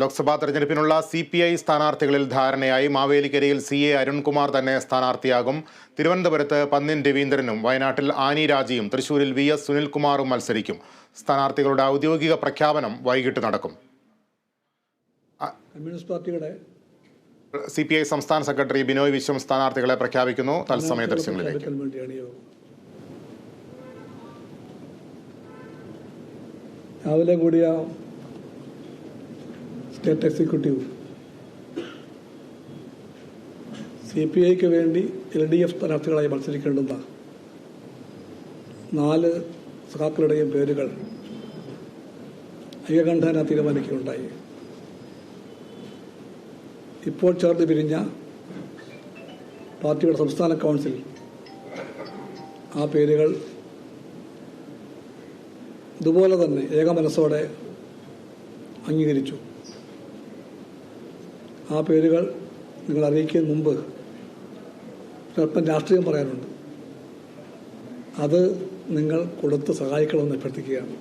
ലോക്സഭാ തെരഞ്ഞെടുപ്പിനുള്ള C P I സ്ഥാനാർത്ഥികളിൽ ധാരണയായി മാവേലിക്കരയിൽ സി എ അരുൺകുമാർ തന്നെ സ്ഥാനാർത്ഥിയാകും. തിരുവനന്തപുരത്ത് പന്നിൻ രവീന്ദ്രനും വയനാട്ടിൽ ആനി രാജയും തൃശൂരിൽ വി എസ് സുനിൽകുമാറും മത്സരിക്കും. സ്ഥാനാർത്ഥികളുടെ ഔദ്യോഗിക പ്രഖ്യാപനം വൈകിട്ട് നടക്കും. കമ്മ്യൂണിസ്റ്റ് പാർട്ടിയുടെ സി പി ഐ സംസ്ഥാന സെക്രട്ടറി ബിനോയ് വിശ്വം സ്ഥാനാർത്ഥികളെ പ്രഖ്യാപിക്കുന്നു. തത്സമയ ദൃശ്യങ്ങളിലേക്ക്. രാവിലെ കൂടിയ സ്റ്റേറ്റ് എക്സിക്യൂട്ടീവ് സി പി ഐക്ക് വേണ്ടി എൽ ഡി എഫ് സ്ഥാനാർത്ഥികളായി മത്സരിക്കേണ്ടുന്ന നാല് സഖാക്കളുടെയും പേരുകൾ ഐകകണ്ഠേന തീരുമാനിക്കുകയുണ്ടായി. ഇപ്പോൾ ചേർന്ന് പിരിഞ്ഞ പാർട്ടിയുടെ സംസ്ഥാന കൗൺസിൽ ആ പേരുകൾ ഇതുപോലെ തന്നെ ഏകമനസ്സോടെ അംഗീകരിച്ചു. ആ പേരുകൾ നിങ്ങൾ അറിയിക്കുന്ന മുമ്പ് ഒരല്പം രാഷ്ട്രീയം പറയാനുണ്ട്. അത് നിങ്ങൾ കൊടുത്ത് സഹായിക്കണമെന്ന് അഭ്യർത്ഥിക്കുകയാണ്.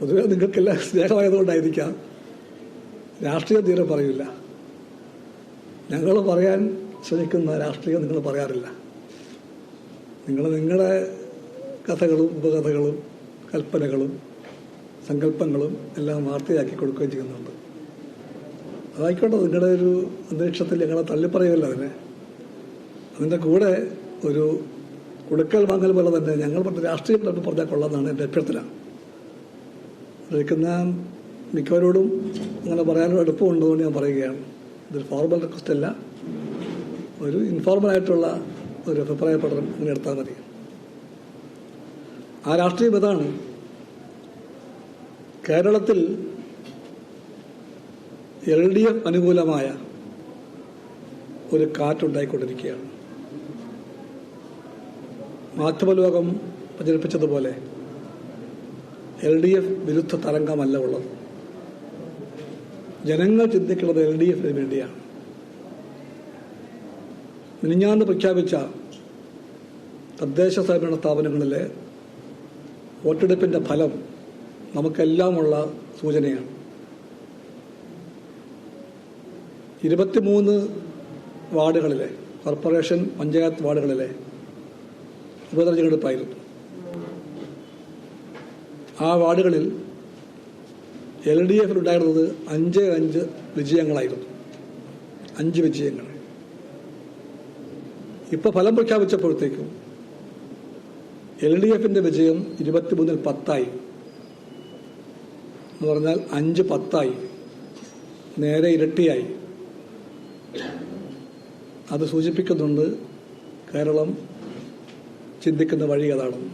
പൊതുവെ നിങ്ങൾക്കെല്ലാം സ്നേഹമായതുകൊണ്ടായിരിക്കാം. രാഷ്ട്രീയം തീരെ പറയില്ല ഞങ്ങൾ പറയാൻ ശ്രമിക്കുന്ന രാഷ്ട്രീയം നിങ്ങൾ പറയാറില്ല. നിങ്ങൾ നിങ്ങളുടെ കഥകളും ഉപകഥകളും കൽപ്പനകളും സങ്കല്പങ്ങളും എല്ലാം വാർത്തയാക്കി കൊടുക്കുകയും ചെയ്യുന്നുണ്ട്. അതായിക്കോട്ടെ നിങ്ങളുടെ ഒരു അന്തരീക്ഷത്തിൽ ഞങ്ങളെ തള്ളിപ്പറയുമല്ല അതിനെ. അതിന്റെ കൂടെ ഒരു കൊടുക്കൽ വാങ്ങൽ പോലെ തന്നെ ഞങ്ങൾ പറഞ്ഞ രാഷ്ട്രീയം തന്നെ പറഞ്ഞാൽ കൊള്ളാമെന്നാണ് എന്റെ അഭ്യർത്ഥന. വിളിക്കുന്ന മിക്കവരോടും അങ്ങനെ പറയാനുള്ള എളുപ്പമുണ്ടെന്ന് ഞാൻ പറയുകയാണ്. ഇതൊരു ഫോർമൽ റിക്വസ്റ്റ് അല്ല. ഒരു ഇൻഫോർമൽ ആയിട്ടുള്ള ഒരു അഭിപ്രായ പഠനം അങ്ങനെ എടുത്താൽ മതി. ആ രാഷ്ട്രീയം ഇതാണ്. കേരളത്തിൽ എൽ ഡി എഫ് അനുകൂലമായ ഒരു കാറ്റുണ്ടായിക്കൊണ്ടിരിക്കുകയാണ്. മാധ്യമലോകം പ്രചരിപ്പിച്ചതുപോലെ എൽ ഡി എഫ് വിരുദ്ധ തരംഗമല്ല ഉള്ളത്. ജനങ്ങൾ ചിന്തിക്കുന്നത് എൽ ഡി എഫിന് വേണ്ടിയാണ്. മിനിഞ്ഞാന്ന് പ്രഖ്യാപിച്ച തദ്ദേശ സ്വയംഭരണ സ്ഥാപനങ്ങളിലെ വോട്ടെടുപ്പിന്റെ ഫലം നമുക്കെല്ലാമുള്ള സൂചനയാണ്. ഇരുപത്തിമൂന്ന് വാർഡുകളിലെ കോർപ്പറേഷൻ പഞ്ചായത്ത് വാർഡുകളിലെ ഉപതെരഞ്ഞെടുപ്പായിരുന്നു ആ വാർഡുകളിൽ എൽ ഡി എഫിൽ ഉണ്ടായിരുന്നത് അഞ്ച് അഞ്ച് വിജയങ്ങളായിരുന്നു. അഞ്ച് വിജയങ്ങൾ. ഇപ്പോൾ ഫലം പ്രഖ്യാപിച്ചപ്പോഴത്തേക്കും എൽ ഡി എഫിന്റെ വിജയം ഇരുപത്തിമൂന്നിൽ പത്തായി. എന്ന് പറഞ്ഞാൽ അഞ്ച് പത്തായി. നേരെ ഇരട്ടിയായി. അത് സൂചിപ്പിക്കുന്നുണ്ട് കേരളം ചിന്തിക്കുന്ന വഴി അതാണ്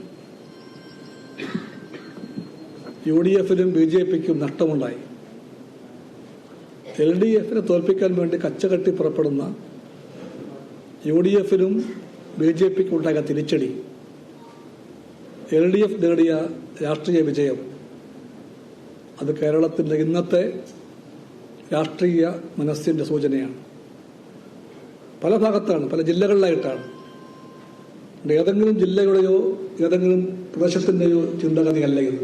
യു ഡി എഫിനും ബി ജെ പിക്കും നഷ്ടമുണ്ടായി. എൽ ഡി എഫിനെ തോൽപ്പിക്കാൻ വേണ്ടി കച്ചകെട്ടി പുറപ്പെടുന്ന യു ഡി എഫിനും ബി ജെ പിക്കും ഉണ്ടായ തിരിച്ചടി. എൽ ഡി എഫ് നേടിയ രാഷ്ട്രീയ വിജയം. അത് കേരളത്തിന്റെ ഇന്നത്തെ രാഷ്ട്രീയ മനസ്സിന്റെ സൂചനയാണ്. പല ഭാഗത്താണ് പല ജില്ലകളിലായിട്ടാണ്. ഏതെങ്കിലും ജില്ലയുടെയോ ഏതെങ്കിലും പ്രദേശത്തിന്റെയോ ചിന്തഗതിയല്ല ഇത്.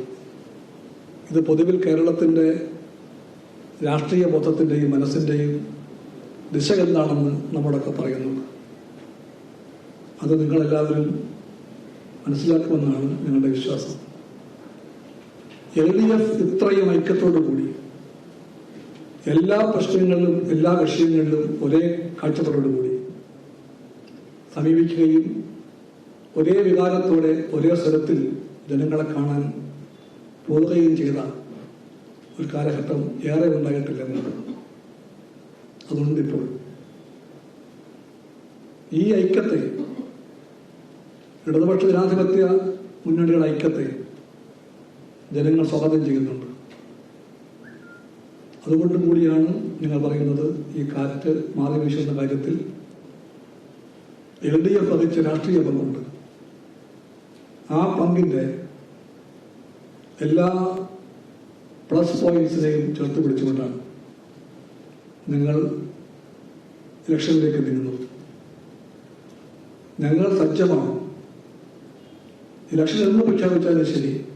ഇത് പൊതുവിൽ കേരളത്തിന്റെ രാഷ്ട്രീയ ബോധത്തിന്റെയും മനസ്സിന്റെയും ദിശ എന്താണെന്ന് നമ്മളൊക്കെ പറയുന്നുണ്ട് അത് നിങ്ങളെല്ലാവരും മനസ്സിലാക്കുമെന്നാണ് ഞങ്ങളുടെ വിശ്വാസം. എൽ ഡി എഫ് ഇത്രയും ഐക്യത്തോടു കൂടി എല്ലാ പ്രശ്നങ്ങളിലും എല്ലാ വിഷയങ്ങളിലും ഒരേ കാഴ്ചത്തോടു കൂടി സമീപിക്കുകയും ഒരേ വികാരത്തോടെ ഒരേ സ്വരത്തിൽ ജനങ്ങളെ കാണാൻ പോവുകയും ചെയ്ത ഒരു കാലഘട്ടം ഏറെ ഉണ്ടായിട്ടില്ലെന്ന് അതുകൊണ്ടിപ്പോൾ ഈ ഐക്യത്തെ ഇടതുപക്ഷ ജനാധിപത്യ മുന്നണിയുടെ ഐക്യത്തെ ജനങ്ങൾ സ്വാഗതം ചെയ്യുന്നുണ്ട്. അതുകൊണ്ടും കൂടിയാണ് നിങ്ങൾ പറയുന്നത് ഈ കാറ്റ് മാറി വീശുന്ന കാര്യത്തിൽ എൽ ഡി എഫ് വഹിച്ച രാഷ്ട്രീയ പങ്കുണ്ട് ആ പങ്കിന്റെ എല്ലാ പ്ലസ് പോയിന്റ്സിനെയും ചേർത്ത് പിടിച്ചുകൊണ്ടാണ് നിങ്ങൾ ഇലക്ഷനിലേക്ക് നീങ്ങുന്നത്. ഞങ്ങൾ സജ്ജമാണ്. ഇലക്ഷൻ എന്ന് പ്രഖ്യാപിച്ചാലും ശരി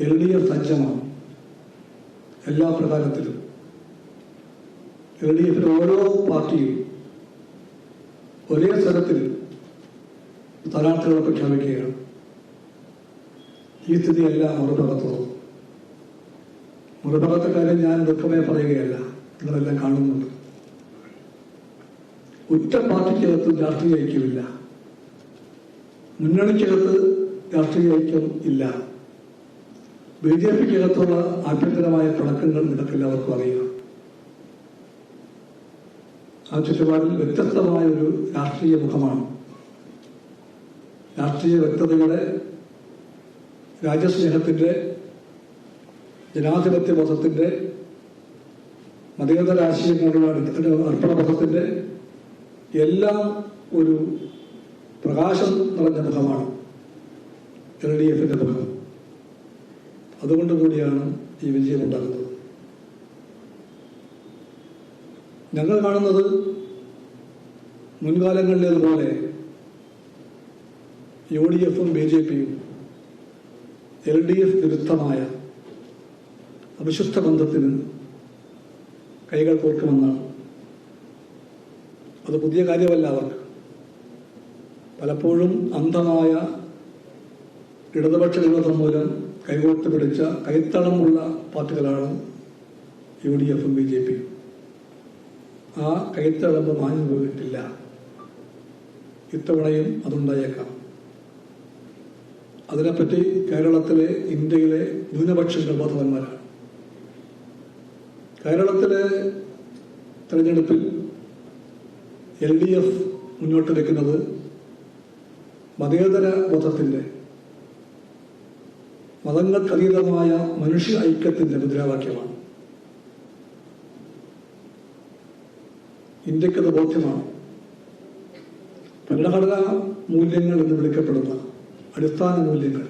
എൽ ഡി എഫ് സജ്ജമാണ്. എല്ലാ പ്രകാരത്തിലും. എൽ ഡി എഫിലെ ഓരോ പാർട്ടിയും ഒരേ സ്ഥലത്തിൽ സ്ഥാനാർത്ഥികളെ പ്രഖ്യാപിക്കുകയാണ് ഈ സ്ഥിതിയല്ല മറുഭാഗത്തുള്ളത് മറുഭാഗത്തെ കാര്യം ഞാൻ ദുഃഖമായി പറയുകയല്ല. നിങ്ങളെല്ലാം കാണുന്നുണ്ട്. ഒറ്റ പാർട്ടിക്കകത്ത് രാഷ്ട്രീയ ഐക്യമില്ല മുന്നണിക്കകത്ത് രാഷ്ട്രീയ ഐക്യം ഇല്ല. ബി ജെ പിക്കകത്തുള്ള ആഭ്യന്തരമായ പിണക്കങ്ങൾ അവർക്കും അറിയാം. ആ ചുറ്റുപാടിൽ വ്യത്യസ്തമായ ഒരു രാഷ്ട്രീയ മുഖമാണ്. രാഷ്ട്രീയ വ്യക്തതയുടെ രാജ്യസ്നേഹത്തിന്റെ ജനാധിപത്യ ബോധത്തിന്റെ മതേതര ആശയങ്ങളുടെ അർപ്പണബോധത്തിന്റെ എല്ലാം ഒരു പ്രകാശം നിറഞ്ഞ മുഖമാണ്. എൽ ഡി എഫിന്റെ മുഖം. അതുകൊണ്ട് കൂടിയാണ് ഈ വിജയം ഉണ്ടാകുന്നത്. ഞങ്ങൾ കാണുന്നത് മുൻകാലങ്ങളിലേതുപോലെ യു ഡി എഫും ബി ജെ പിയും എൽ ഡി എഫ് വിരുദ്ധമായ അവിശുദ്ധ ബന്ധത്തിന് കൈകൾ കോർക്കുമെന്നാണ്. അത് പുതിയ കാര്യമല്ല അവർക്ക്. പലപ്പോഴും അന്ധമായ ഇടതുപക്ഷ വിരോധം മൂലം കൈകോർത്ത് പിടിച്ച കൈത്തളമുള്ള പാർട്ടികളാണ് യു ഡി എഫും ബി ജെ പിയും. ആ കൈത്തളമ്പ് മാഞ്ഞു പോയിട്ടില്ല. ഇത്തവണയും അതുണ്ടായേക്കാം. അതിനെപ്പറ്റി കേരളത്തിലെ ഇന്ത്യയിലെ ന്യൂനപക്ഷങ്ങൾ ബോധവാന്മാരാണ്. കേരളത്തിലെ തെരഞ്ഞെടുപ്പിൽ എൽ ഡി എഫ് മുന്നോട്ട് വെക്കുന്നത് മതേതര ബോധത്തിന്റെ മതങ്ങൾക്കതീതമായ മനുഷ്യ ഐക്യത്തിന്റെ മുദ്രാവാക്യമാണ്. ഇന്ത്യക്കത് ബോധ്യമാണ്. ഭരണഘടനാ മൂല്യങ്ങൾ എന്ന് വിളിക്കപ്പെടുന്ന അടിസ്ഥാന മൂല്യങ്ങൾ.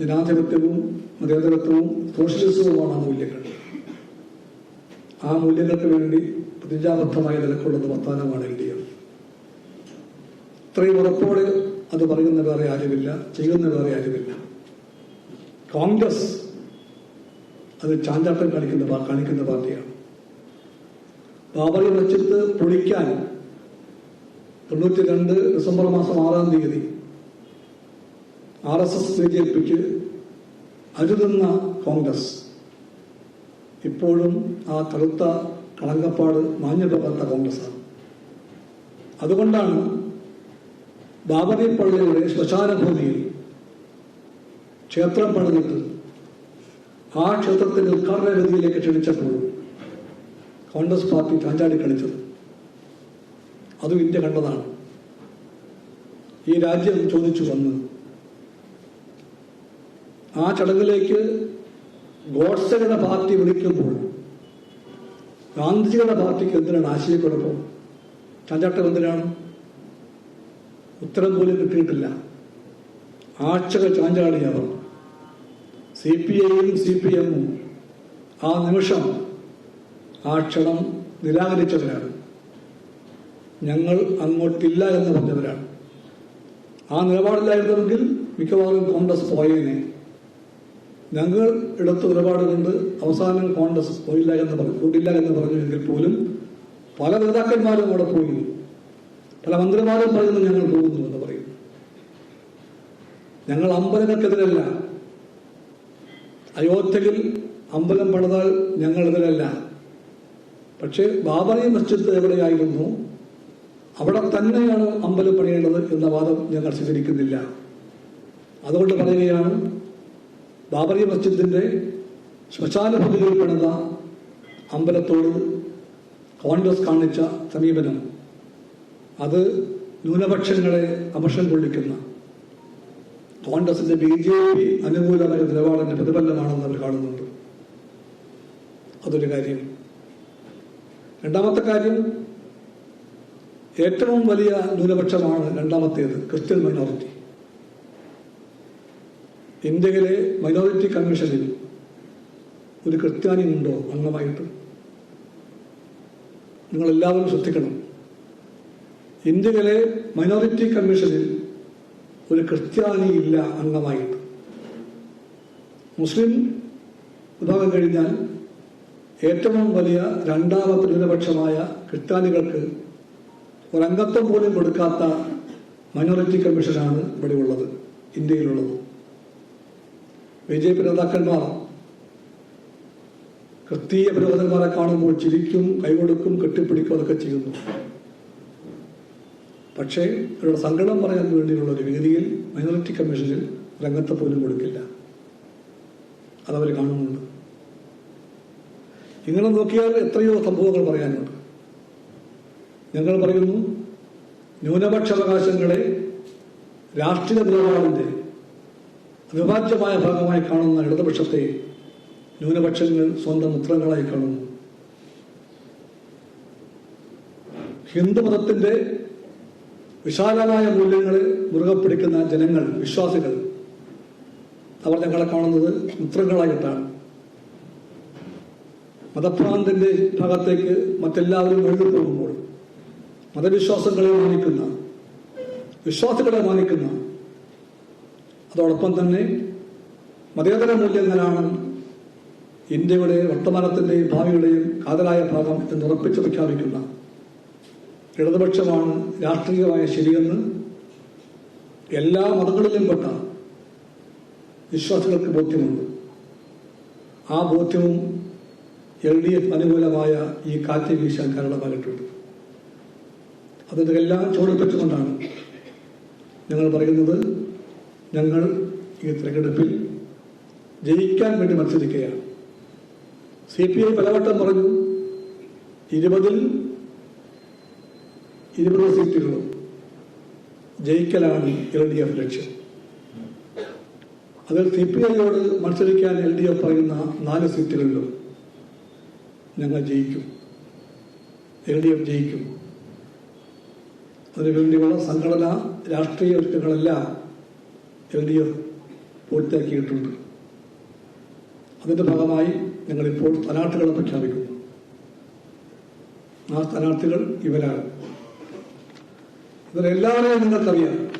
ജനാധിപത്യവും മതേതരത്വവും സോഷ്യലിസവുമാണ് ആ മൂല്യങ്ങൾ. ആ മൂല്യങ്ങൾക്ക് വേണ്ടി പ്രതിജ്ഞാബദ്ധമായ നിലക്കുള്ളത് വർത്തമാനമാണ് ഇന്ത്യ ഇത്രയും ഉറപ്പോടെ അത് പറയുന്ന വേറെ ആരുമില്ല ചെയ്യുന്ന വേറെ ആരുമില്ല. കോൺഗ്രസ് അത് ചാഞ്ചാട്ടം കാണിക്കുന്ന കാണിക്കുന്ന പാർട്ടിയാണ്. ബാബറി മസ്ജിദ് പൊളിക്കാൻ തൊണ്ണൂറ്റി രണ്ട് ഡിസംബർ മാസം ആറാം തീയതി R S S B J പിക്ക് അരുതുന്ന കോൺഗ്രസ്. ഇപ്പോഴും ആ കറുത്ത കളങ്കപ്പാട് മാഞ്ഞു പോകാത്ത കോൺഗ്രസ്സാണ്. അതുകൊണ്ടാണ് ബാബറി പള്ളിയുടെ ശ്മശാന ഭൂമിയിൽ ക്ഷേത്രം പണിതിട്ട് ആ ക്ഷേത്രത്തിന്റെ ഉദ്ഘാടന വേദിയിലേക്ക് ക്ഷണിച്ചപ്പോൾ കോൺഗ്രസ് പാർട്ടി ചാഞ്ചാടി കളിച്ചത്. അതും ഇന്ത്യ കണ്ടതാണ്. ഈ രാജ്യം ചോദിച്ചു വന്ന് ആ ചടങ്ങിലേക്ക് ഗോഡ്സയുടെ പാർട്ടി വിളിക്കുമ്പോൾ ഗാന്ധിജിയുടെ പാർട്ടിക്ക് എന്തിനാണ് ആശയക്കുഴപ്പം? ചാഞ്ചാട്ടം എന്തിനാണ്? ഉത്തരം പോലും കിട്ടിയിട്ടില്ല. ആഴ്ചകൾ ചാഞ്ചാടി അവർ സി പി ഐയും സി പി എമ്മും ആ നിമിഷം ആ ക്ഷണം നിരാകരിച്ചവരാണ്. ഞങ്ങൾ അങ്ങോട്ടില്ല എന്ന് പറഞ്ഞവരാണ്. ആ നിലപാടില്ലായിരുന്നെങ്കിൽ മിക്കവാറും കോൺഗ്രസ് പോയേനെ. ഞങ്ങൾ എടുത്ത നിലപാട് കൊണ്ട് അവസാനം കോൺഗ്രസ് പോയില്ല എന്ന് പറഞ്ഞു കൂട്ടില്ല എന്ന് പറഞ്ഞെങ്കിൽ പോലും പല നേതാക്കന്മാരും അവിടെ പോയി. പല മന്ത്രിമാരും പറയുന്നു ഞങ്ങൾ പോകുന്നു എന്ന് പറയും ഞങ്ങൾ അമ്പലങ്ങൾക്കെതിരല്ല. അയോധ്യയിൽ അമ്പലം പണിതാൽ ഞങ്ങൾ എതിരല്ല. പക്ഷേ ബാബറി മസ്ജിദ് എവിടെയായിരുന്നു? അവിടെ തന്നെയാണ് അമ്പലം പണിയേണ്ടത് എന്ന വാദം ഞങ്ങൾ സ്വീകരിക്കുന്നില്ല അതുകൊണ്ട് പറയുകയാണ് ബാബറി മസ്ജിദിന്റെ ശ്മശാന പെടുന്ന അമ്പലത്തോട് കോൺഗ്രസ് കാണിച്ച സമീപനം. അത് ന്യൂനപക്ഷങ്ങളെ അമർഷം കൊള്ളിക്കുന്ന. കോൺഗ്രസിന്റെ ബി ജെ പി അനുകൂലമായ നിലപാടിന്റെ പ്രതിഫലനമാണെന്ന് അവർ കാണുന്നുണ്ട്. അതൊരു കാര്യം. രണ്ടാമത്തെ കാര്യം ഏറ്റവും വലിയ ന്യൂനപക്ഷമാണ് രണ്ടാമത്തേത് ക്രിസ്ത്യൻ മൈനോറിറ്റി ഇന്ത്യയിലെ മൈനോറിറ്റി കമ്മീഷനിൽ ഒരു ക്രിസ്ത്യാനി ഉണ്ടോ അംഗമായിട്ട്? നിങ്ങളെല്ലാവരും ശ്രദ്ധിക്കണം. ഇന്ത്യയിലെ മൈനോറിറ്റി കമ്മീഷനിൽ ഒരു ക്രിസ്ത്യാനി ഇല്ല അംഗമായിട്ട്. മുസ്ലിം വിഭാഗം കഴിഞ്ഞാൽ ഏറ്റവും വലിയ രണ്ടാമത്തെ ന്യൂനപക്ഷമായ ക്രിസ്ത്യാനികൾക്ക് ഒരംഗത്വം പോലും കൊടുക്കാത്ത മൈനോറിറ്റി കമ്മീഷനാണ് ഇവിടെ ഉള്ളത് ഇന്ത്യയിലുള്ളത്. ബി ജെ പി നേതാക്കന്മാർ ക്രിസ്തീയ പുരോഹിതന്മാരെ കാണുമ്പോൾ ചിരിക്കും കൈകൊടുക്കും കെട്ടിപ്പിടിക്കും അതൊക്കെ ചെയ്യുന്നു. പക്ഷേ അവരുടെ സങ്കടം പറയാൻ വേണ്ടിയുള്ള ഒരു വേദിയിൽ മൈനോറിറ്റി കമ്മീഷനിൽ രംഗത്ത് പോലും കൊടുക്കില്ല. അതവർ കാണുന്നുണ്ട്. ഇങ്ങനെ നോക്കിയാൽ എത്രയോ സംഭവങ്ങൾ പറയാനുണ്ട്. ഞങ്ങൾ പറയുന്നു ന്യൂനപക്ഷ അവകാശങ്ങളെ രാഷ്ട്രീയ നിലപാടിന്റെ അവിഭാജ്യമായ ഭാഗമായി കാണുന്ന ഇടതുപക്ഷത്തെ ന്യൂനപക്ഷങ്ങൾ സ്വന്തം മിത്രങ്ങളായി കാണുന്നു. ഹിന്ദുമതത്തിന്റെ വിശാലമായ മൂല്യങ്ങളെ മുറുകെ പിടിക്കുന്ന ജനങ്ങൾ വിശ്വാസികൾ അവർ ഞങ്ങളെ കാണുന്നത് മിത്രങ്ങളായിട്ടാണ് മതഭ്രാന്തിന്റെ ഭാഗത്തേക്ക് മറ്റെല്ലാവരും എഴുതി പോകുമ്പോൾ മതവിശ്വാസങ്ങളെ മാനിക്കുന്ന വിശ്വാസികളെ മാനിക്കുന്ന അതോടൊപ്പം തന്നെ മതേതര മൂല്യങ്ങളാണ് ഇന്ത്യയുടെ വർത്തമാനത്തിന്റെയും ഭാവിയുടെയും കാതലായ ഭാഗം എന്ന് ഉറപ്പിച്ചു പ്രഖ്യാപിക്കുന്ന ഇടതുപക്ഷമാണ് രാഷ്ട്രീയമായ ശരിയെന്ന് എല്ലാ മതങ്ങളിലും പെട്ട വിശ്വാസികൾക്ക് ബോധ്യമുണ്ട്. ആ ബോധ്യവും എൽ ഡി എഫ് അനുകൂലമായ ഈ കാറ്റ് വീശാൻ കാരണമായിട്ടുണ്ട് അതിന്റെ എല്ലാം ചൂടിപ്പിച്ചുകൊണ്ടാണ് ഞങ്ങൾ പറയുന്നത്. ഞങ്ങൾ ഈ തെരഞ്ഞെടുപ്പിൽ ജയിക്കാൻ വേണ്ടി മത്സരിക്കുകയാണ്. സി പി ഐ പലവട്ടം പറഞ്ഞു ഇരുപതിൽ ഇരുപത് സീറ്റുകളും ജയിക്കലാണ് എൽ ഡി എഫ് ലക്ഷ്യം. അതിൽ സി പി ഐയോട് മത്സരിക്കാൻ എൽ ഡി എഫ് പറയുന്ന നാല് സീറ്റുകളിലും ഞങ്ങൾ ജയിക്കും. എൽ ഡി എഫ് ജയിക്കും. അതിനുവേണ്ടിയുള്ള സംഘടന രാഷ്ട്രീയ ഒരുക്കങ്ങളെല്ലാം എൽ ഡി എഫ് പൂർത്തിയാക്കിയിട്ടുണ്ട്. അതിന്റെ ഭാഗമായി ഞങ്ങളിപ്പോൾ സ്ഥാനാർത്ഥികളെ പ്രഖ്യാപിക്കുന്നു. ആ സ്ഥാനാർത്ഥികൾ ഇവരാണ്. ഇവരെല്ലാവരെയും നിങ്ങൾക്കറിയാം.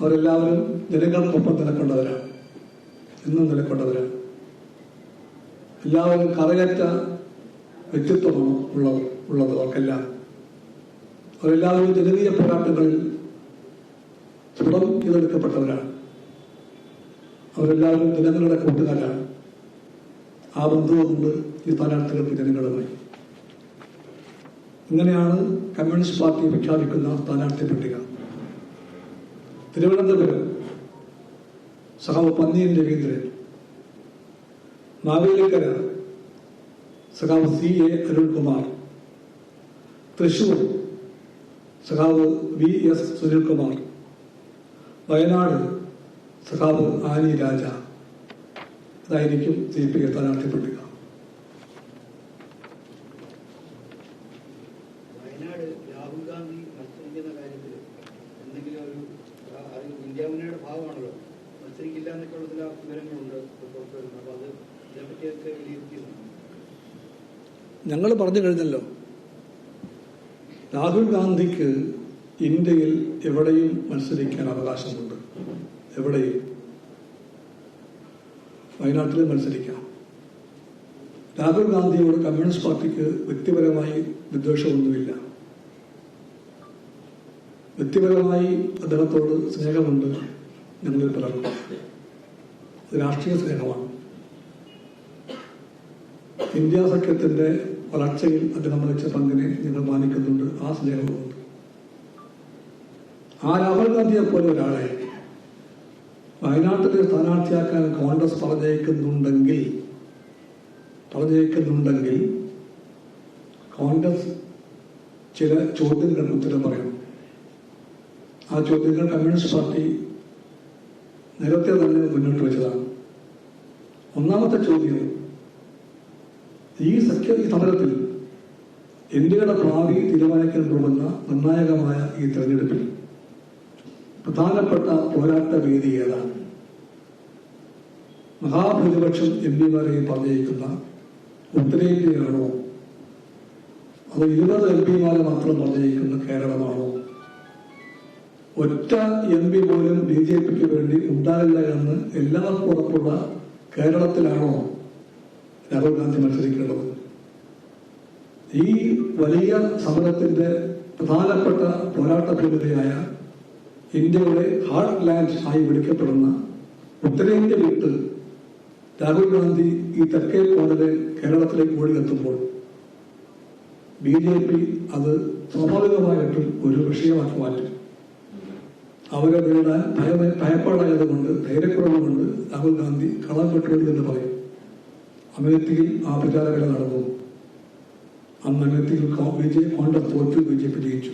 അവരെല്ലാവരും ജനങ്ങൾക്കൊപ്പം നിലക്കൊണ്ടവരാണ്. എന്നും നിലക്കൊണ്ടവരാണ്. എല്ലാവരും കറകറ്റ വ്യക്തിത്വമാണ് ഉള്ളത് ഉള്ളത് അവർക്കെല്ലാം അവരെല്ലാവരും ജനകീയ പോരാട്ടങ്ങളിൽ തുടം ചെയ്തെടുക്കപ്പെട്ടവരാണ് അവരെല്ലാവരും ജനങ്ങളുടെ കൂട്ടുകാരാണ് ആ ബന്ധവുമുണ്ട് ഈ സ്ഥാനാർത്ഥികൾക്ക് ജനങ്ങളുമായി ഇങ്ങനെയാണ് കമ്മ്യൂണിസ്റ്റ് പാർട്ടി പ്രഖ്യാപിക്കുന്ന സ്ഥാനാർത്ഥി പട്ടിക തിരുവനന്തപുരം സഹാവ് പന്നിയൻ രവീന്ദ്രൻ മാവേലിക്കര സഖാവ് സി എ അരുൺകുമാർ. തൃശൂർ സഖാവ് വി എസ് സുനിൽകുമാർ. വയനാട് സഖാവ് ആനി രാജ. ഇതായിരിക്കും സി പി ഐ സ്ഥാനാർത്ഥി പട്ടിക ഭാഗമാണല്ലോ. മത്സരിക്കില്ല എന്നൊക്കെയുള്ള ചില വിവരങ്ങളുണ്ട്. അപ്പോൾ അത് ഞങ്ങൾ പറഞ്ഞു കഴിഞ്ഞല്ലോ. രാഹുൽ ഗാന്ധിക്ക് ഇന്ത്യയിൽ എവിടെയും മത്സരിക്കാൻ അവകാശമുണ്ട്. എവിടെയും വയനാട്ടിൽ മത്സരിക്കാം. രാഹുൽ ഗാന്ധിയോട് കമ്മ്യൂണിസ്റ്റ് പാർട്ടിക്ക് വ്യക്തിപരമായി വിദ്വേഷമൊന്നുമില്ല. വ്യക്തിപരമായി അദ്ദേഹത്തോട് സ്നേഹമുണ്ട് ഞങ്ങളിൽ പലർക്കും രാഷ്ട്രീയ സ്നേഹമാണ്. ഇന്ത്യ സഖ്യത്തിന്റെ വളർച്ചയിൽ അദ്ദേഹം വഹിച്ച പങ്കിനെ ഞങ്ങൾ മാനിക്കുന്നുണ്ട്. ആ സ്നേഹവും. ആ രാഹുൽ ഗാന്ധിയെ പോലെ ഒരാളെ വയനാട്ടിലെ സ്ഥാനാർത്ഥിയാക്കാൻ കോൺഗ്രസ് പറഞ്ഞേക്കുന്നുണ്ടെങ്കിൽ പറഞ്ഞേക്കുന്നുണ്ടെങ്കിൽ കോൺഗ്രസ് ചില ചോദ്യങ്ങൾ ഉത്തരം പറയണം ആ ചോദ്യങ്ങൾ കമ്മ്യൂണിസ്റ്റ് പാർട്ടി നേരത്തെ തന്നെ മുന്നോട്ട് വെച്ചതാണ്. ഒന്നാമത്തെ ചോദ്യം ഈ സഖ്യ ഈ സമരത്തിൽ ഇന്ത്യയുടെ ഭാവി തീരുമാനിക്കാൻ പോകുന്ന നിർണായകമായ ഈ തെരഞ്ഞെടുപ്പിൽ പ്രധാനപ്പെട്ട പോരാട്ട വേദി ഏതാണ്? മഹാഭൂരിപക്ഷം എം പിമാരെ പറഞ്ഞിരിക്കുന്ന ഉത്തരേന്ത്യയാണോ? അത് ഇരുപത് എം പിമാരെ മാത്രം പറഞ്ഞിരിക്കുന്ന കേരളമാണോ? ഒറ്റ എം പി പോലും ബി ജെ പിക്ക് വേണ്ടി ഉണ്ടാകില്ല എന്ന് എല്ലാവർക്കും ഉറപ്പുള്ള കേരളത്തിലാണോ രാഹുൽ ഗാന്ധി മത്സരിക്കേണ്ടത്. ഈ വലിയ സമരത്തിന്റെ പ്രധാനപ്പെട്ട പോരാട്ട ഭൂമികയായ ഇന്ത്യയുടെ ഹാർഡ് ലാൻഡ് ആയി വിളിക്കപ്പെടുന്ന ഉത്തരേന്ത്യ വിട്ട് രാഹുൽ ഗാന്ധി ഈ തെക്കേ കോണിലെ കേരളത്തിലേക്ക് ഓടിയെത്തുമ്പോൾ ബി ജെ പി അത് സ്വാഭാവികമായിട്ടും ഒരു വിഷയമാക്കി മാറ്റും. അവരെ നേടാൻ ഭയ ഭയപ്പാടായതുകൊണ്ട് ധൈര്യക്കുറവ് കൊണ്ട് രാഹുൽ ഗാന്ധി കളം കെട്ടുകൊണ്ട് എന്ന് പറയും. അമേത്തിയിൽ ആ പ്രചാരവേല നടന്നു. അന്ന് അമേത്തിയിൽ ബി ജെ കോൺഗ്രസ് തോറ്റു ബി ജെ പി ജയിച്ചു.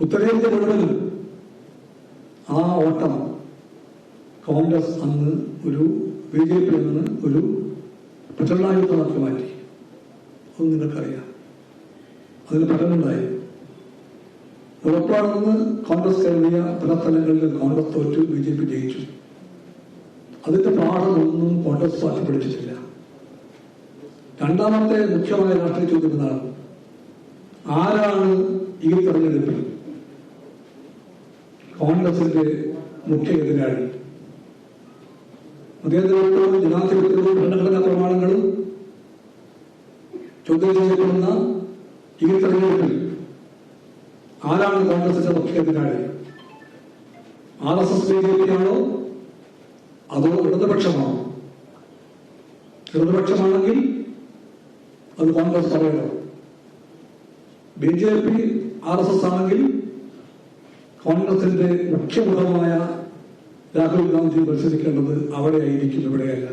ഉത്തരേന്ത്യ മുഴുവനും ആ ഓട്ടം കോൺഗ്രസ് അന്ന് ഒരു ബി ജെ പി നിന്ന് ഒരു പ്രചരണായുധമാക്കി മാറ്റി. അത് നിങ്ങൾക്കറിയാം. അതിന് ഫലമുണ്ടായി ഉറപ്പാണെന്ന് കോൺഗ്രസ് കരുതിയ പല സ്ഥലങ്ങളിൽ കോൺഗ്രസ് തോറ്റു ബി ജെ പി ജയിച്ചു. അതിന്റെ പാഠമൊന്നും കോൺഗ്രസ് പാർട്ടി പഠിച്ചിട്ടില്ല രണ്ടാമത്തെ മുഖ്യമായ രാഷ്ട്രീയ ചോദ്യം എന്താണ്? ആരാണ് ഈ തെരഞ്ഞെടുപ്പിൽ കോൺഗ്രസിന്റെ മുഖ്യ എതിരാളി? മതേതരത്വവും ജനാധിപത്യവും ഭരണഘടനാ പ്രമാണങ്ങളും ചോദ്യം ചെയ്യപ്പെടുന്ന ഈ തെരഞ്ഞെടുപ്പിൽ ആരാണ് കോൺഗ്രസിന്റെ മുഖ്യ എതിരാളി? R S S B J P ആണോ അതോ ഇടതുപക്ഷമാണോ? ഇടതുപക്ഷമാണെങ്കിൽ അത് കോൺഗ്രസ് പറയണം. B J P R S S ആണെങ്കിൽ കോൺഗ്രസിന്റെ മുഖ്യമുഖമായ രാഹുൽ ഗാന്ധി മത്സരിക്കേണ്ടത് അവിടെ ആയിരിക്കും ഇവിടെയല്ല.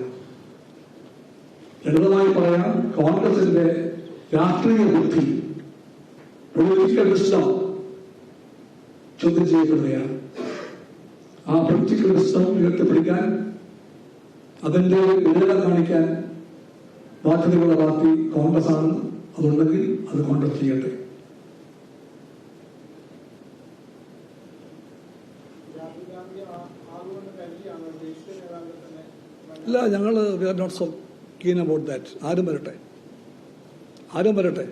ലളിതമായി പറയാം കോൺഗ്രസിന്റെ രാഷ്ട്രീയ ബുദ്ധി പൊളിറ്റിക്കൽ വിസ്ഡം ചോദ്യം ചെയ്യപ്പെടുകയാണ്. ആ പൊളിറ്റിക്കൽ വിസ്ഡം ഉയർത്തിപ്പിടിക്കാൻ അതിന്റെ വിരല കാണിക്കാൻ ബാധ്യതയുള്ള പാർട്ടി കോൺഗ്രസ് ആണ് അതുണ്ടെങ്കിൽ അത് കോൺഗ്രസ് ചെയ്യട്ടെ. അല്ല ഞങ്ങൾ we are not so keen about that ആരും വരട്ടെ. ആരും വരട്ടെ.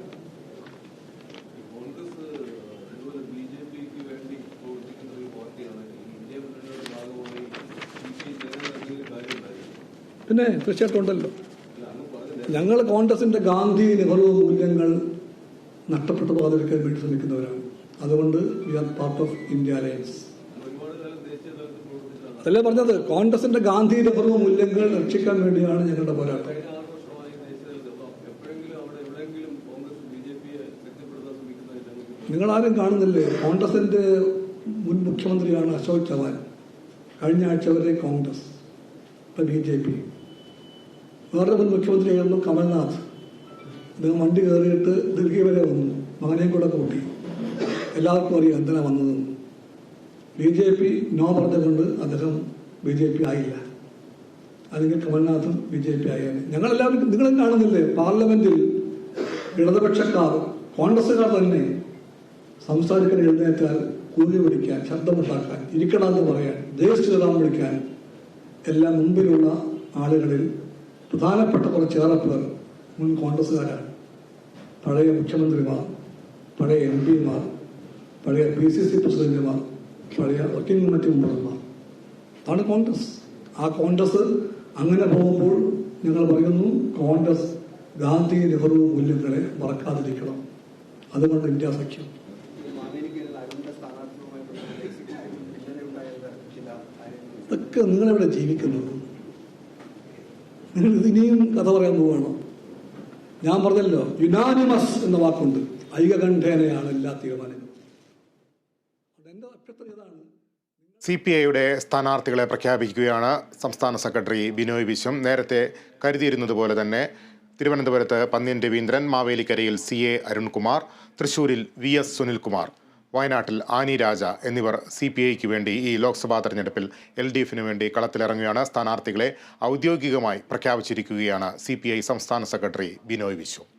പിന്നെ തീർച്ചയായിട്ടും ഉണ്ടല്ലോ. ഞങ്ങൾ കോൺഗ്രസിന്റെ ഗാന്ധി നെഹ്റു മൂല്യങ്ങൾ നഷ്ടപ്പെട്ടു പോകാതിരിക്കാൻ വേണ്ടി ശ്രമിക്കുന്നവരാണ്. അതുകൊണ്ട് we are part of India alliance അതല്ലേ പറഞ്ഞത്? കോൺഗ്രസിന്റെ ഗാന്ധി നെഹ്റു മൂല്യങ്ങൾ രക്ഷിക്കാൻ വേണ്ടിയാണ് ഞങ്ങളുടെ പോരാട്ടം. നിങ്ങൾ ആരും കാണുന്നില്ലേ? കോൺഗ്രസിന്റെ മുൻ മുഖ്യമന്ത്രിയാണ് അശോക് ചവാൻ. കഴിഞ്ഞ ആഴ്ച വരെ കോൺഗ്രസ് ഇപ്പൊ ബി ജെ പി. വേറെ മുൻ മുഖ്യമന്ത്രിയായിരുന്നു കമൽനാഥ്. അദ്ദേഹം വണ്ടി കയറിയിട്ട് ഡൽഹി വരെ വന്നു. മകനെയും കൂടെ കൂട്ടി. എല്ലാവർക്കും അറിയാം എന്തിനാ വന്നതെന്ന് ബി ജെ പി നോ പറഞ്ഞുകൊണ്ട് അദ്ദേഹം ബി ജെ പി ആയില്ല. അല്ലെങ്കിൽ കമൽനാഥും ബി ജെ പി ആയേനെ. ഞങ്ങളെല്ലാവരും നിങ്ങളും കാണുന്നില്ലേ? പാർലമെന്റിൽ ഇടതുപക്ഷക്കാർ കോൺഗ്രസുകാർ തന്നെ സംസാരിക്കാൻ എഴുന്നേറ്റാൽ കൂലി പിടിക്കാൻ ശബ്ദമുണ്ടാക്കാൻ ഇരിക്കണമെന്ന് പറയാൻ ജയ ശ്രീറാം വിളിക്കാൻ എല്ലാം മുമ്പിലുള്ള ആളുകളിൽ പ്രധാനപ്പെട്ട കുറച്ചേറെ പേർ മുൻ കോൺഗ്രസ്സുകാരാണ്. പഴയ മുഖ്യമന്ത്രിമാർ പഴയ എം പിമാർ പഴയ പി സി സി പ്രസിഡന്റുമാർ പഴയ വർക്കിംഗ് കമ്മിറ്റി മെമ്പർമാർ. അതാണ് കോൺഗ്രസ്. ആ കോൺഗ്രസ് അങ്ങനെ പോകുമ്പോൾ ഞങ്ങൾ പറയുന്നു കോൺഗ്രസ് ഗാന്ധി നെഹ്റു മൂല്യങ്ങളെ മറക്കാതിരിക്കണം. അതുകൊണ്ട് ഇന്ത്യ സഖ്യം. ഇതൊക്കെ നിങ്ങളെവിടെ സ്ഥാനാർത്ഥിയുമായി ബന്ധപ്പെട്ട് എക്സിക്യൂട്ടീവ് ഇന്നലെ ഉണ്ടായത് ചില കാര്യങ്ങൾ ഇതൊക്കെ നിങ്ങളെവിടെ ജീവിക്കുന്നത് നിങ്ങൾ ഇനിയും കഥ പറയാൻ പോവുകയാണോ. ഞാൻ പറഞ്ഞല്ലോ യുനാനിമസ് എന്ന വാക്കുണ്ട്. ഐകകണ്ഠേനയാണ് എല്ലാ തീരുമാനങ്ങളും. സി പി ഐയുടെ സ്ഥാനാർത്ഥികളെ പ്രഖ്യാപിക്കുകയാണ് സംസ്ഥാന സെക്രട്ടറി ബിനോയ് വിശ്വം നേരത്തെ കരുതിയിരുന്നത് പോലെ തന്നെ തിരുവനന്തപുരത്ത് പന്ന്യൻ രവീന്ദ്രൻ മാവേലിക്കരയിൽ സി എ അരുൺകുമാർ തൃശൂരിൽ വി എസ് സുനിൽകുമാർ. വയനാട്ടിൽ ആനി രാജ എന്നിവർ സി പി ഐക്ക് വേണ്ടി ഈ ലോക്സഭാ തെരഞ്ഞെടുപ്പിൽ എൽ ഡി എഫിന് വേണ്ടി കളത്തിലിറങ്ങുകയാണ്. സ്ഥാനാർത്ഥികളെ ഔദ്യോഗികമായി പ്രഖ്യാപിച്ചിരിക്കുകയാണ് സി സംസ്ഥാന സെക്രട്ടറി ബിനോയ് വിശ്വം.